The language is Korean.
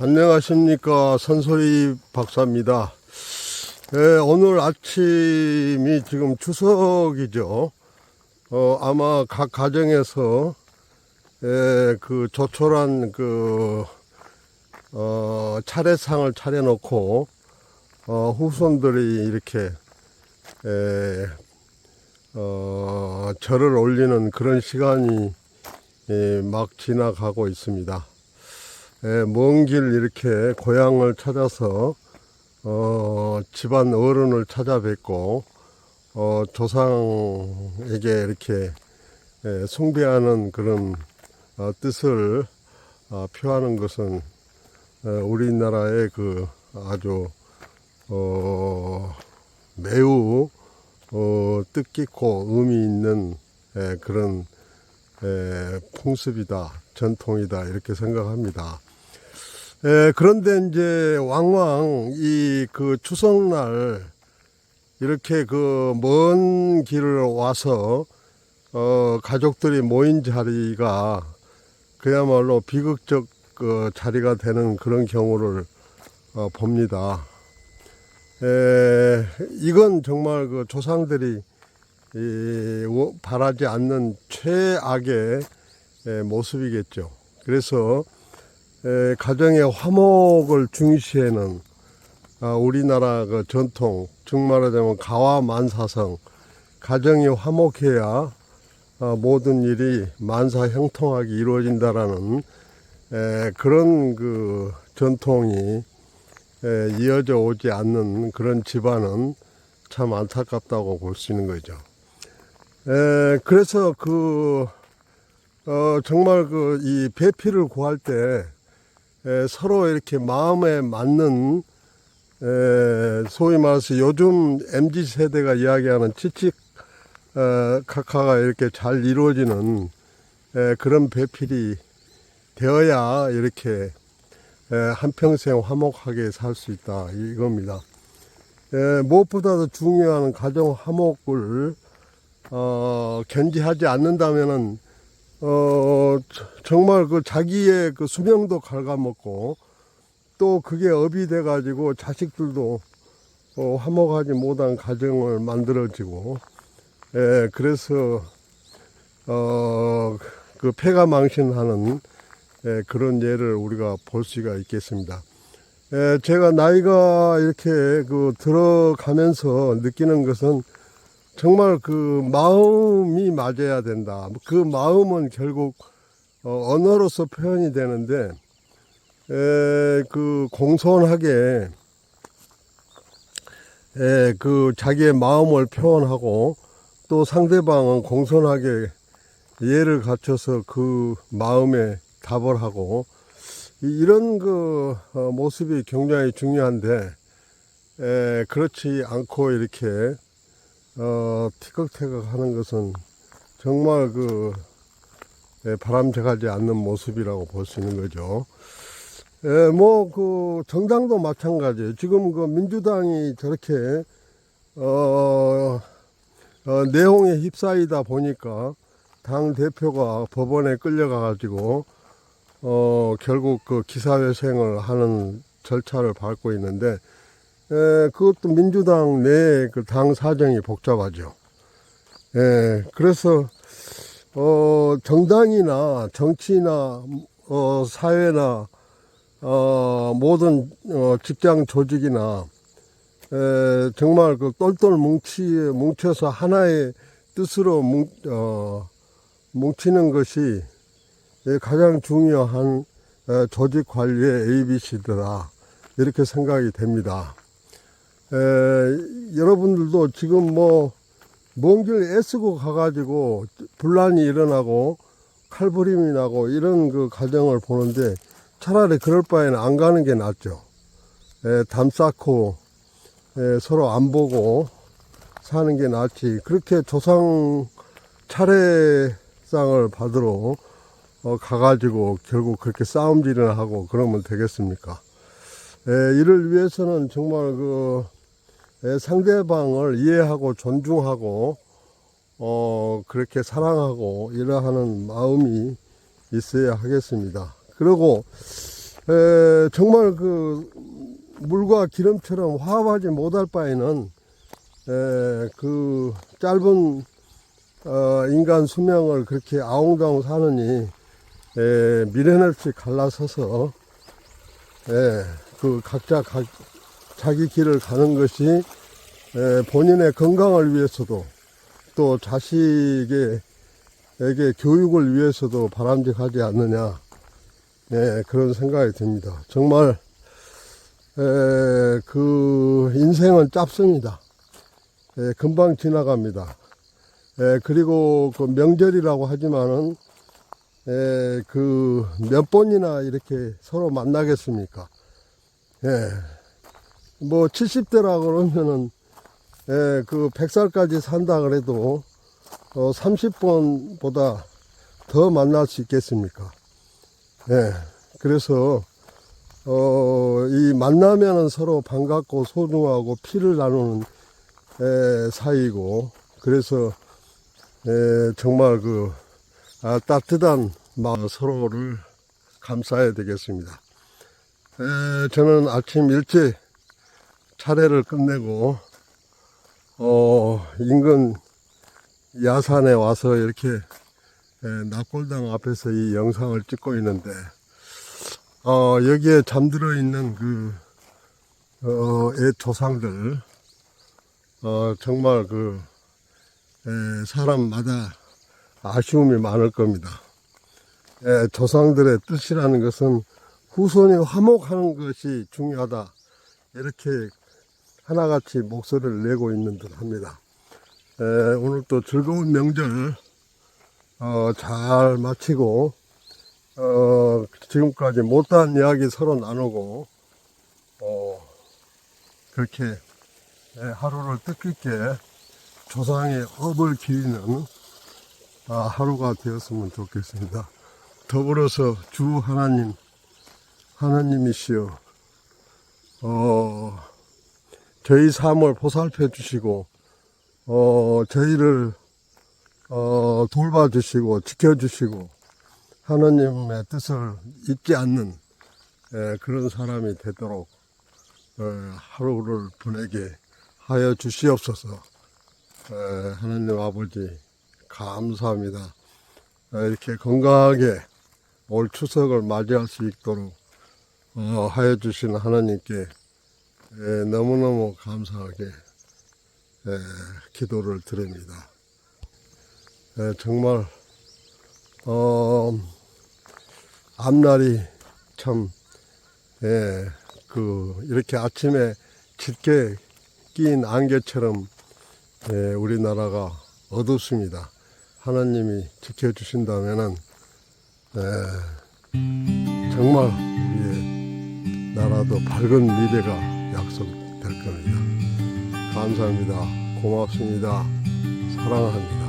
안녕하십니까 선소리 박사입니다. 예, 오늘 아침이 지금 추석이죠. 어, 아마 각 가정에서 예, 그 조촐한 그 어, 차례상을 차려놓고 어, 후손들이 이렇게 에, 어, 절을 올리는 그런 시간이 예, 막 지나가고 있습니다. 예, 먼길 이렇게 고향을 찾아서 어, 집안 어른을 찾아뵙고 어, 조상에게 이렇게 예, 숭배하는 그런 어, 뜻을 어, 표하는 것은 어, 우리나라의 그 아주 어, 매우 어, 뜻깊고 의미 있는 예, 그런 에, 풍습이다, 전통이다 이렇게 생각합니다. 에, 그런데 이제 왕왕 이 그 추석날 이렇게 그 먼 길을 와서 어, 가족들이 모인 자리가 그야말로 비극적 그 자리가 되는 그런 경우를 어, 봅니다. 에, 이건 정말 그 조상들이 이, 워- 바라지 않는 최악의 에, 모습이겠죠. 그래서 에, 가정의 화목을 중시하는 아, 우리나라 그 전통, 즉 말하자면 가와만사성, 가정이 화목해야 아, 모든 일이 만사 형통하게 이루어진다라는 에, 그런 그 전통이 에, 이어져 오지 않는 그런 집안은 참 안타깝다고 볼 수 있는 거죠. 에, 그래서 그, 어, 정말 그, 이 배필을 구할 때, 에, 서로 이렇게 마음에 맞는, 에, 소위 말해서 요즘 MZ 세대가 이야기하는 치칙, 어, 카카가 이렇게 잘 이루어지는, 에, 그런 배필이 되어야 이렇게, 에, 한평생 화목하게 살 수 있다. 이겁니다. 에, 무엇보다도 중요한 가정 화목을, 어, 견지하지 않는다면은, 어, 저- 정말 그 자기의 그 수명도 갉아먹고, 또 그게 업이 돼가지고 자식들도 어, 화목하지 못한 가정을 만들어지고, 예, 그래서, 어, 그 폐가 망신하는 예, 그런 예를 우리가 볼 수가 있겠습니다. 예, 제가 나이가 이렇게 그 들어가면서 느끼는 것은 정말 그 마음이 맞아야 된다. 그 마음은 결국 어, 언어로서 표현이 되는데 에, 그 공손하게 에, 그 자기의 마음을 표현하고 또 상대방은 공손하게 이해를 갖춰서 그 마음에 답을 하고 이- 이런 그 어, 모습이 굉장히 중요한데 에, 그렇지 않고 이렇게 어, 티격태격 하는 것은 정말 그 에, 바람직하지 않는 모습이라고 볼 수 있는 거죠. 예, 뭐, 그, 정당도 마찬가지예요. 지금 그 민주당이 저렇게, 어, 어, 내용에 휩싸이다 보니까 당 대표가 법원에 끌려가가지고, 어, 결국 그 기사회생을 하는 절차를 밟고 있는데, 에, 그것도 민주당 내 그 당 사정이 복잡하죠. 예, 그래서, 어, 정당이나 정치나, 어, 사회나, 어, 모든, 어, 직장 조직이나, 에, 정말 그 똘똘 뭉치, 뭉쳐서 하나의 뜻으로 뭉, 어, 뭉치는 것이 예, 가장 중요한 에, 조직 관리의 ABC더라. 이렇게 생각이 됩니다. 에, 여러분들도 지금 뭐, 먼 길 애쓰고 가가지고 분란이 일어나고 칼부림이 나고 이런 그 가정을 보는데 차라리 그럴 바에는 안 가는 게 낫죠. 에, 담 쌓고 에, 서로 안 보고 사는 게 낫지. 그렇게 조상 차례상을 받으러 어, 가가지고 결국 그렇게 싸움질을 하고 그러면 되겠습니까? 에, 이를 위해서는 정말 그 에, 상대방을 이해하고 존중하고 어, 그렇게 사랑하고 이러하는 마음이 있어야 하겠습니다. 그리고 에, 정말 그 물과 기름처럼 화합하지 못할 바에는 에, 그 짧은 어, 인간 수명을 그렇게 아웅다웅 사느니 에, 미련 없이 갈라서서 에, 그 각자 가- 자기 길을 가는 것이 에, 본인의 건강을 위해서도 또 자식에게 에게 교육을 위해서도 바람직하지 않느냐 네, 그런 생각이 듭니다. 정말 에, 그 인생은 짧습니다. 에, 금방 지나갑니다. 에, 그리고 그 명절이라고 하지만은 에, 그몇 번이나 이렇게 서로 만나겠습니까? 예. 뭐 70대라 그러면은 예, 그 100살까지 산다 그래도 어, 30번보다 더 만날 수 있겠습니까? 예. 그래서 어, 이 만나면은 서로 반갑고 소중하고 피를 나누는 에, 사이고 그래서 에, 정말 그 아, 따뜻한 마음 서로를 감싸야 되겠습니다. 에, 저는 아침 일찍 차례를 끝내고 어, 인근 야산에 와서 이렇게 에, 낙골당 앞에서 이 영상을 찍고 있는데 어, 여기에 잠들어 있는 그, 어, 애 조상들, 어, 정말 그, 에, 사람마다 아쉬움이 많을 겁니다. 에, 조상들의 뜻이라는 것은 후손이 화목하는 것이 중요하다. 이렇게 하나같이 목소리를 내고 있는 듯 합니다. 에, 오늘 또 즐거운 명절, 어, 잘 마치고, 어, 지금까지 못한 이야기 서로 나누고, 어, 그렇게 예, 하루를 뜻깊게 조상의 업을 기리는 아, 하루가 되었으면 좋겠습니다. 더불어서 주 하나님, 하나님이시여, 어, 저희 삶을 보살펴 주시고, 어, 저희를, 어, 돌봐주시고, 지켜주시고, 하나님의 뜻을 잊지 않는 에, 그런 사람이 되도록 어, 하루를 보내게 하여 주시옵소서. 에, 하나님 아버지 감사합니다. 에, 이렇게 건강하게 올 추석을 맞이할 수 있도록 어, 하여 주신 하나님께 에, 너무너무 감사하게 에, 기도를 드립니다. 에, 정말 어, 앞날이 참, 예, 그, 이렇게 아침에 짙게 낀 안개처럼, 예, 우리나라가 어둡습니다. 하나님이 지켜주신다면은, 예, 정말 우리의 나라도 밝은 미래가 약속될 겁니다. 감사합니다. 고맙습니다. 사랑합니다.